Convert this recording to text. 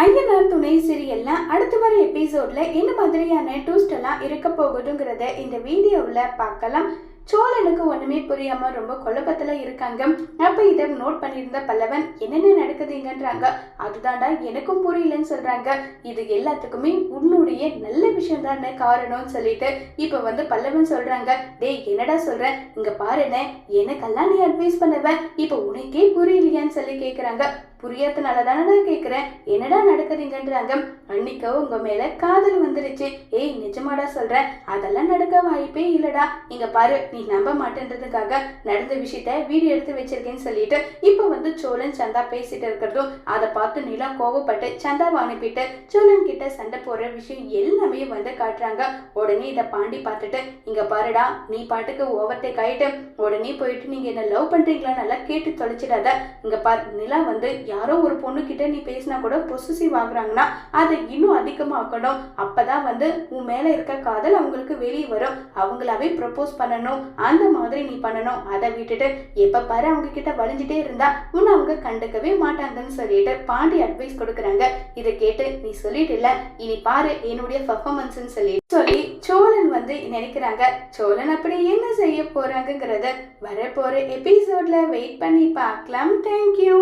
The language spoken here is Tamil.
ஐயனார் துணை சீரியல்ல அடுத்து வர எபிசோட்ல என்ன மாதிரியான ட்விஸ்ட் எல்லாம் இருக்க போகுதுங்கிறத இந்த வீடியோவில் பார்க்கலாம். சோழனுக்கு ஒண்ணுமே புரியாம ரொம்ப குழப்பத்துல இருக்காங்க. அப்ப இதை நோட் பண்ணியிருந்த பல்லவன் என்னென்ன நடக்குதுங்கன்றாங்க. அதுதான்டா எனக்கும் புரியலன்னு சொல்றாங்க. இது எல்லாத்துக்குமே உன்னுடைய நல்ல விஷயம் தானே காரணம்னு சொல்லிட்டு இப்ப வந்து பல்லவன் சொல்றாங்க. டேய் என்னடா சொல்ற? இங்க பாருண்ணே எனக்கெல்லாம் நீ அட்வைஸ் பண்ணுவ. இப்ப உனக்கே புரியலையான்னு சொல்லி கேக்குறாங்க. புரியாதனால தானே நான் கேட்குறேன் என்னடா நடக்குதுங்கன்றாங்க அன்னைக்கோ உங்க மேல காதல் வந்துருச்சு. ஏய் நிஜமாடா சொல்றேன் அதெல்லாம் நடக்க வாய்ப்பே இல்லடா. இங்க பாரு நீ நம்ப மாட்டேன்றதுக்காக நடந்த விஷயத்த வீடியோ எடுத்து வச்சிருக்கேன்னு சொல்லிட்டு இப்போ வந்து சோழன் சந்தா பேசிட்டு இருக்கிறதும் அதை பார்த்து நிலா கோவப்பட்டு சந்தாவை அனுப்பிட்டு சோழன் கிட்ட சண்டை போடுற விஷயம் எல்லாமே வந்து காட்டுறாங்க. உடனே இதை பாண்டி பார்த்துட்டு இங்க பாருடா நீ பாட்டுக்கு ஓவர்டேக் ஆகிட்டு உடனே போயிட்டு நீங்க என்ன லவ் பண்றீங்களா? நல்லா கேட்டு தொலைச்சிடாத. இங்க பார் நிலா வந்து யாரோ ஒரு பொண்ணு கிட்ட நீ பேசினா கூட பொசிசிவ் ஆகுறாங்கன்னா அதை இன்னும் அதிகமாக்கணும் அப்பதான் வந்து உன் மேல இருக்க காதல் அவங்களுக்கு வெளியே வரும். அவங்களாவே ப்ரப்போஸ் பண்ணணும். அந்த மாதிரி நீ பண்ணணும். அதை விட்டுட்டு எப்ப பாரு அவங்க கிட்ட வலிஞ்சிட்டே இருந்தா உன்னை அவங்க கண்டுக்கவே மாட்டாங்கன்னு சொல்லிட்டு பாண்டி அட்வைஸ் கொடுக்குறாங்க. இதை கேட்டு நீ சொல்லிட்டு இல்ல. இனி பாரு என்னுடைய பர்ஃபார்மன்ஸ்னு சொல்லி சொல்லி சோழன் வந்து நினைக்கிறாங்க. சோழன் அப்படி என்ன செய்ய போறாங்கிறத வரப்போற எபிசோட்ல வெயிட் பண்ணி பார்க்கலாம். தேங்க்யூ